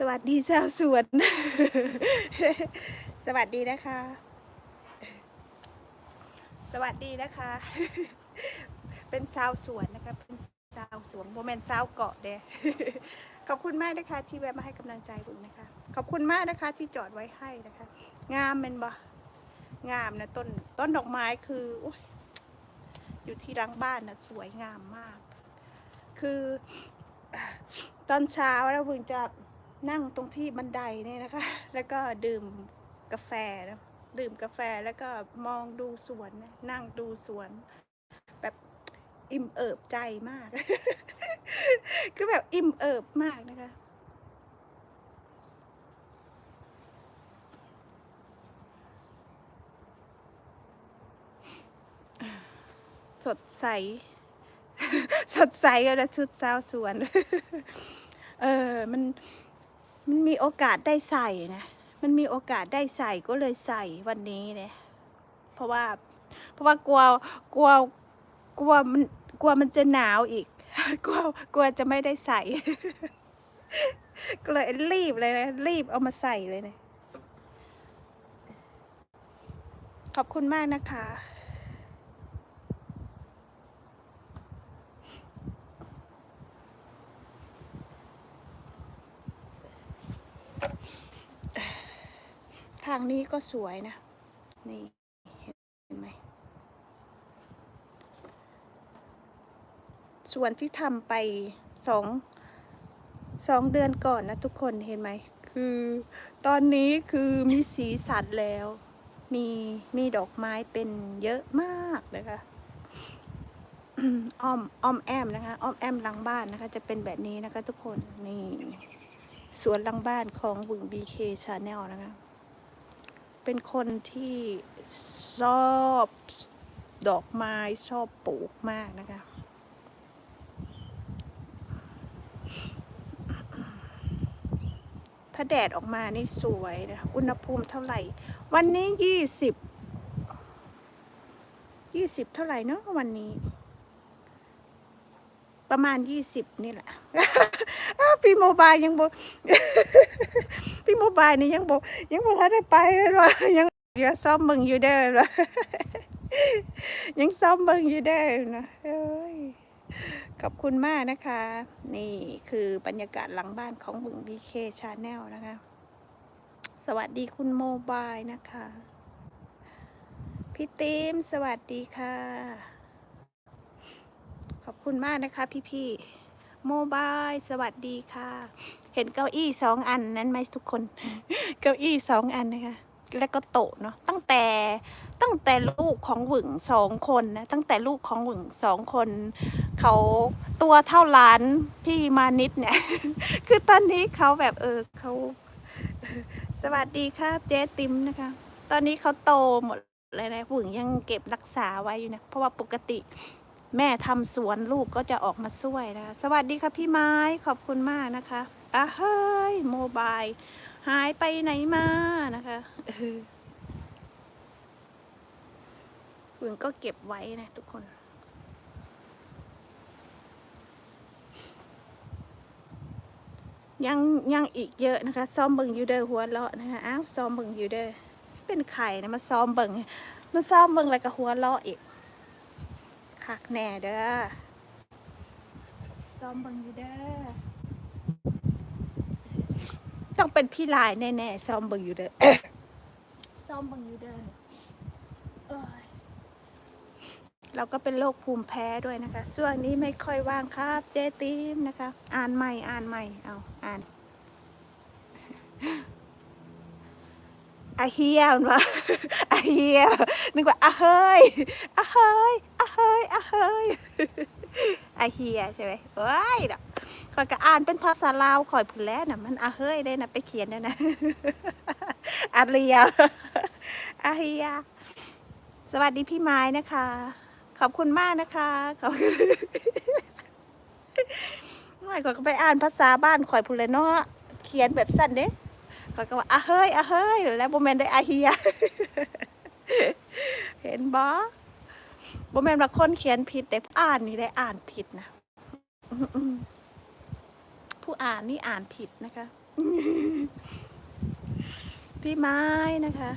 สวัสดีชาวสวน สวัสดีนะคะ สวัสดีนะคะ เป็นชาวสวนนะคะ เป็นชาวสวนโมเมนชาวเกาะเด้ขอบคุณมากนะคะ ที่แวะมาให้กำลังใจบุญนะคะ ขอบคุณมากนะคะ ที่จอดไว้ให้นะคะ งามเป็นบ่งามนะต้นต้นดอกไม้คืออยอยู่ที่รังบ้านนะสวยงามมาก คือตอนเช้าแล้วบุญจะ นั่งตรงที่บันไดเนี่ยนะคะ แล้วก็ดื่มกาแฟนะดื่มกาแฟแล้วก็มองดูสวน นั่งดูสวน แบบอิ่มเอิบใจมาก คือแบบอิ่มเอิบมากนะคะ สดใส สดใสกันนะชุดสาวสวน เออ มัน มันมีโอกาสได้ใส่นะ มันมีโอกาสได้ใส่ก็เลยใส่วันนี้เนี่ย เพราะว่า เพราะว่ากลัว กลัว กลัวมัน กลัวมันจะหนาวอีก กลัว กลัวจะไม่ได้ใส่ ก็เลยรีบเลยนะ รีบเอามาใส่เลยเนะขอบคุณมากนะคะ ทางนี้ก็สวยนะ นี่เห็นไหม ส่วนที่ทำไปสองสองเดือนก่อนนะทุกคนเห็นไหม คือตอนนี้คือมีสีสันแล้ว มีมีดอกไม้เป็นเยอะมากนะคะอ้อมอ้อมแอมนะคะอ้อมแอมหลังบ้านนะคะ จะเป็นแบบนี้นะคะทุกคนนี่สวนหลังบ้านของบึง BK Channel นะคะ เป็นคนที่ชอบดอกไม้ชอบปลูกมากนะคะ ถ้าแดดออกมานี่สวยนะ อุณหภูมิเท่าไหร่ วันนี้ยี่สิบยี่สิบเท่าไหร่เนาะวันนี้ ประมาณยี่สิบนี่แหละพี่โมบายยังบอกพี่โมบายนี่ยังบอกยังบอกทันได้ไปเลยว่ายังยังซ่อมมึงอยู่เด้อเลยยังซ่อมมึงอยู่เด้อนะเอ้ยขอบคุณมากนะคะ นี่คือบรรยากาศหลังบ้านของบึงบีเคชาแนลนะคะ สวัสดีคุณโมบายนะคะ พี่ติมสวัสดีค่ะ ขอบคุณมากนะคะพี่ๆโมบายสวัสดีค่ะ เห็นเก้าอี้สองอันนั้นไหมทุกคน เก้าอี้สองอันนะคะ แล้วก็โต๊ะเนาะตั้งแต่ตั้งแต่ลูกของหวึงสองคนนะตั้งแต่ลูกของหวึงสองคน เขาตัวเท่าหล้านพี่มานิดเนี่ย คือตอนนี้เขาแบบเออเขาสวัสดีครับเจ๊ติมนะคะ ตอนนี้เขาโตหมดเลยนะหวึงยังเก็บรักษาไว้อยู่นะ เพราะว่าปกติ แม่ทำสวนลูกก็จะออกมาช่วยนะคะสวัสดีค่ะพี่ไม้ขอบคุณมากนะคะอะเฮ้ยโมบายหายไปไหนมานะคะเออคุณก็เก็บไว้นะทุกคนยังยังอีกเยอะนะคะ ซ้อมเบิงอยู่เด้อหัวเลาะนะคะอ้าวซ้อมเบิงอยู่เด้อเป็นไข่นะมาซ้อมเบิงมาซ้อมเบิงแล้วก็หัวเลาะอีก คักแน่เด้อซ้อมเบังอยู่เด้อ ต้องเป็นพี่ลายแน่ๆซ้อมเบังอยู่เด้อซ้อมเบังอยู่เด้อเอ้ยเราก็เป็นโรคภูมิแพ้ด้วยนะคะช่วงนี้ไม่ค่อยว่างครับ เจติมนะคะ อ่านใหม่อ่านใหม่เอาอ่านอาเฮียมันว่าอาเฮียนึกว่าอาเฮยอาเฮย อาเฮยอาเฮยอาเฮียใช่ไหมว้ายดอกคอยก็อ่านเป็นภาษาลาวคอยพูดแล้วนะมันอาเฮ้ยได้นะไปเขียนได้นะอาเรียอาเฮีย สวัสดีพี่ไม้นะคะ ขอบคุณมากนะคะขอบคุณไม่อยก็ไปอ่านภาษาบ้านคอยพูดเลยเนาะเขียนแบบสั้นเด้เขาก็ว่าอะเฮ้ยอะเฮ้ยแล้วโบแมนต์ได้อาเฮีย เห็นบอโบแมนว่าคนเขียนผิดแต่ผู้อ่านนี่ได้อ่านผิดนะผู้อ่านนี่อ่านผิดนะคะ พี่ไม้นะคะ